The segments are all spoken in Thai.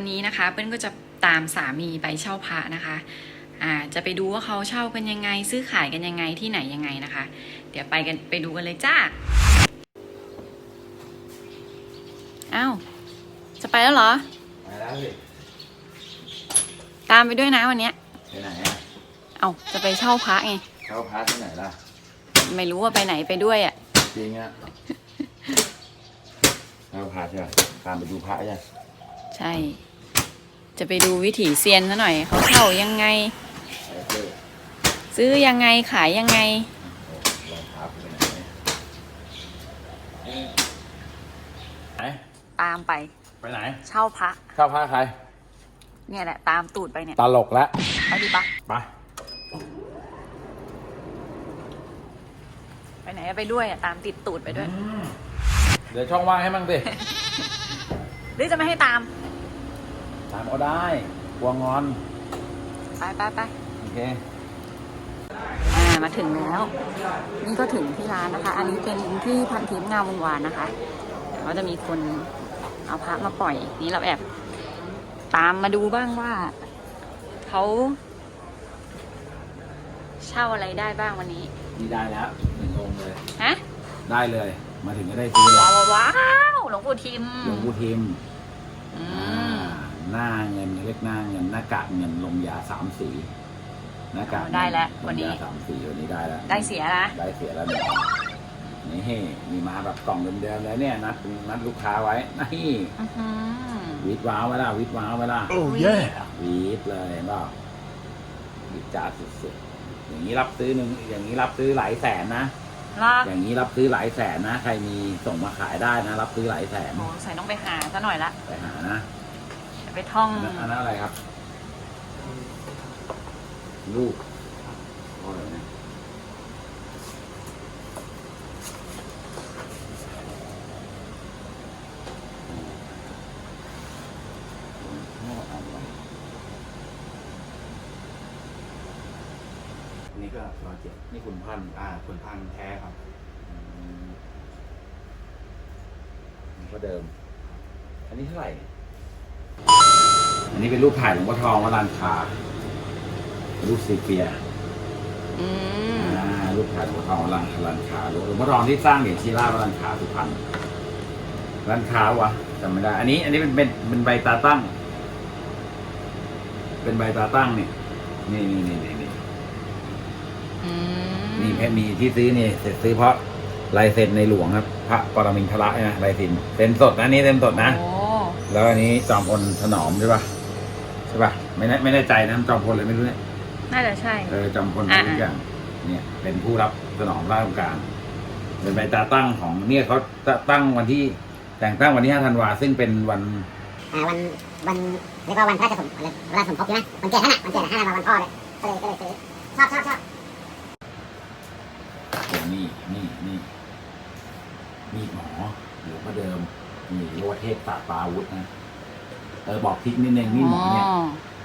วันนี้นะคะ เปิ้ลก็จะตามสามีไปเช่าพระนะคะอ่าจะไปดูว่าเขาเช่ากันยังไง ซื้อขายกันยังไงที่ไหนยังไงนะคะ เดี๋ยวไปกันไปดูกันเลยจ้าอ้าวจะไปแล้วเหรอไปแล้วสิตามไปด้วยนะวันเนี้ยไปไหนอะเอาจะไปเช่าพระไงเข้าพาร์ทที่ไหนล่ะ ไม่รู้ว่าไปไหนไปด้วยอะจริงอะเข้าพาร์ทใช่ไหมตามไปดูพระใช่ไหม ใช่ จะไปดูวิถีเซียนซะหน่อย เขาเช่ายังไงไปเจอซื้อยังไงขายยังไงรองเท้าไปไหนไหนตามไป ไปไหน เช่าพระ เข้าพาใคร เนี่ยแหละ ตามตูดไปเนี่ยตลกแล้วไปดิปะไปไปไหนก็ไปด้วยอะตามติดตูดไปด้วย เดี๋ยวช่องว่างให้มั่งสิ หรือจะไม่ให้ตาม ตามเอาได้กลัวงอน ไปไปไปโอเค อ่ามาถึงแล้ว นี่ก็ถึงที่ร้านนะคะ อันนี้เป็นที่พันทิพย์งามวงวานนะคะเขาจะมีคนเอาพระมาปล่อย นี่เราแอบตามมาดูบ้างว่าเขาเช่าอะไรได้บ้างวันนี้ นี่ได้แล้วหนึ่งองค์เลย ฮะ ได้เลย มาถึงก็ได้ซื้อเลยว้าวว้าวหลวงปู่ทิมหลวงปู่ทิมอือ่าม หน้าเงินเรียกหน้าเงินหน้ากากเงินลงยาสามสีหน้ากากเงินได้แล้วลวันงนี้ยาสามสีวันนี้ได้แล้วได้เสียนะได้เสียแล้วเนี่ยนี่เฮ้มีมาแบบกล่องเดิมๆเลยเนี่ยนัดนัดลูกค้าไว้นี่อื้อหือวิดว้าวไว้ล่ะวิดว้าวไว้ล่ะ Oh yeah วิดเลยเห็นเปล่าวิดจ้าดสุดๆอย่างนี้รับซื้อหนึ่งอย่างนี้รับซื้อหลายแสนนะลากอย่างนี้รับซื้อหลายแสนนะ ใครมีส่งมาขายได้นะ รับซื้อหลายแสนโอ้ใส่ต้องไปหาซะหน่อยละไปหานะ ไปท่อง อันนั้นอันนั้นอะไรครับ ลูกพ่อเลยนะพ่ออะไรอันนี่ก็รอเจ็ดนี่คุณพันธุ์อ่าขุนพันธุ์แท้ครับ อืมก็เดิม อันนี้เท่าไหร่เนี่ย อันนี้เป็นรูปถ่ายหลวงพ่อทองวัดลานคารูปซีเปียอืมอ่ารูปถ่ายหลวงพ่อทองวัดลานคาลานคาหลวงพ่อทองที่สร้างเหรียญชีราชวัดลานคาสุพรรณลานคาวะจำไม่ได้ อันนี้ อันนี้เป็นเป็นเป็นใบตาตั้ง เป็นใบตาตั้งเนี่ยนี่นี่นี่นี่นี่อืมนี่แค่มีที่ซื้อนี่เสร็จซื้อเพราะลายเซ็นในหลวงครับ พระปรมินทรนะลายเซ็นเซ็นสดนะอันนี้เซ็นสดนะ โอ้แล้วอันนี้จอมพลถนอมใช่ปะ ใช่ปะไม่แน่ไม่แน่ใจนะจอมพลอะไรไม่รู้เนี่ยน่าจะใช่ เออจอมพลอ่า ทุกอย่างเนี่ยเป็นผู้รับถนอมราชการเป็นใบตาตั้งของเนี่ยเขาตั้งวันที่แต่งตั้งวันที่5ธันวาซึ่งเป็นวันอ่าวันวันเรียกว่าวันพระราชสมอะไรพระราชสมภพใช่ไหมวันเกิดท่านอะวันเกิดท่านมาวันพ่อเลยก็เลยก็เลยซื้อชอบชอบชอบโอ้นี่นี่นี่มีดหมอหลวงพ่อเดิมนี่เรียกว่าเทพตาปาวุธนะ เออบอกทิศนิดนึงมีดหมอเนี่ย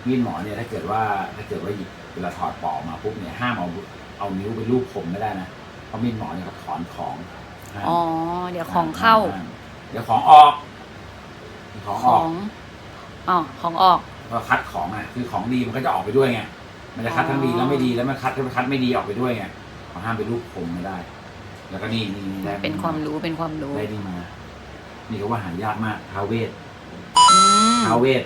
มีดหมอเนี่ยถ้าเกิดว่าถ้าเกิดว่าหยิบเวลาถอดปอกมาปุ๊บเนี่ยห้ามเอาเอานิ้วไปลูบผมไม่ได้นะเพราะมีดหมอเนี่ยเขาถอนของห้ามอ๋อเดี๋ยวของเข้าห้มเดี๋ยวของออก ของขอออกงอ๋อของออกพอคัดของอะคือของดีมันก็จะออกไปด้วยไงมันจะคัดทั้งดีแล้วไม่ดีแล้วมันคัดคัดไม่ดีออกไปด้วยไงเขาห้ามไปลูบผมไม่ได้ แล้วก็นี่นี่นี่ได้เป็นความรู้เป็นความรู้ได้นี่มา นี่ก็ว่าหายากมากท้าวเวทอืม ท้าวเวท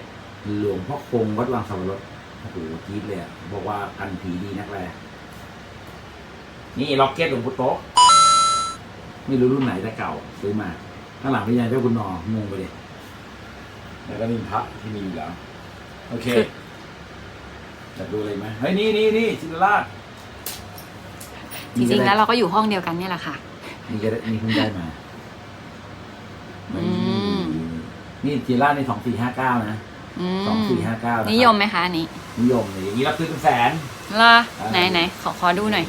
หลวงพ่อคงวัดวังสวรสโอ้โหกรีดเลยอะบอกว่าพันผีดีนักแลนี่ล็อกเก็ตหลวงปู่โต๊ะไม่รู้รุ่นไหนแต่เก่า ซื้อมาข้างหลังเป็นยังเจ้าคุณนองงไปเลยแล้วก็นี่พระที่มีอยู่แล้ว โอเคอยากดูอะไรไหมเฮ้ยนี่นี่นี่ชินราชจริงๆแล้วเราก็อยู่ห้องเดียวกันเนี่ยแหละค่ะ นี่ก็ได้นี่เพิ่งได้มา อืม นี่ชินราชในสองสี่ห้าเก้านะอืสองมสี่ห้าเก้านิยมไหมคะอันนี้นิยมเลยอย่างนี้รับซื้อเป็นแสนเหรอไหนไหนขอขอดูหน่อย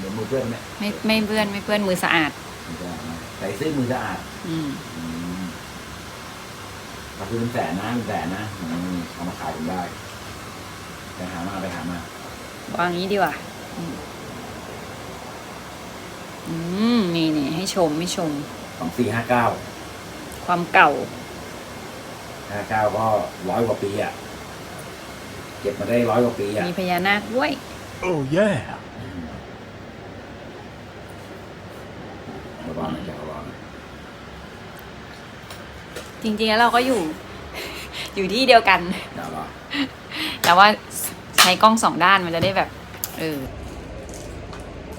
เดี๋ยวมือเพื่อนเนี่ยไม่ไม่เปื้อนไม่เปื้อนมือสะอาดมือสะอาดนะใส่ซื้อมือสะอาดอืมอืมรับซื้อเป็นแสนนะเป็นแสนนะอืมเอามาขายกันได้ไปหามาไปหามาวางนี้ดีกว่าอืมอืมนี่นี่ให้ชมให้ชมสองสี่ห้าเก้าความเก่า ห้าเก้าก็ร้อยกว่าปีอะ เก็บมาได้ร้อยกว่าปีอะ มีพญานาคด้วย Oh, yeah. ระวังนะจ๊ะระวังจริงๆแล้วเราก็อยู่ อยู่ที่เดียวกัน อย่ารอแต่ว่าใช้กล้องสองด้านมันจะได้แบบ เออ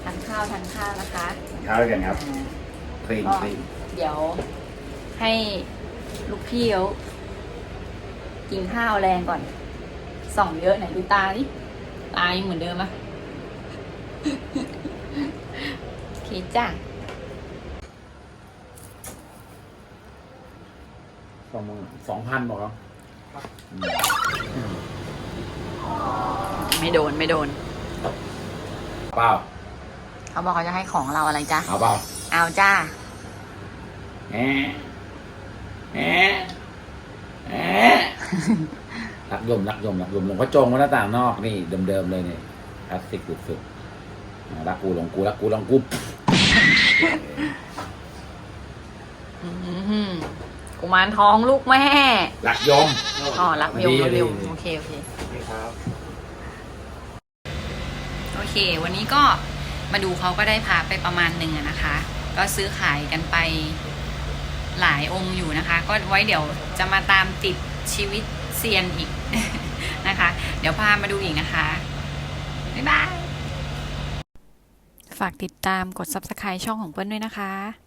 ทานข้าวทานข้าวนะคะข้าวด้วยกันครับคลีนก็คลีนเดี๋ยวให้ลูกพี่เขา กินข้าวแรงก่อน ส่องเยอะไหนดูตาดิตายังเหมือนเดิมปะโอเคจ้าสองสองพันบอกครับอืมไม่โดนไม่โดน เปล่า เขาบอกเขาจะให้ของเราอะไรจ้าเอาเปล่า เอาจ้าแหมแหม แหมรักยมรักยมรักยมหลวงพ่อจงวัดหน้าต่างนอกนี่เดิมๆเลยเนี่ยคลาสสิกสุดๆอ่ารักกูหลงกูรักกูหลงกูอืมกุมารทองลูกแม่ รักยมอ๋อรักโยมดีเร็วดีๆโอเคโอเคครับโอเค วันนี้ก็มาดูเขาก็ได้พาไปประมาณหนึ่งอะนะคะ ก็ซื้อขายกันไป หลายองค์อยู่นะคะ ก็ไว้เดี๋ยวจะมาตามติดชีวิตเซียนอีกนะคะ เดี๋ยวพามาดูอีกนะคะ บ๊ายบาย ฝากติดตามกด subscribe ช่องของเปิ้ลด้วยนะคะ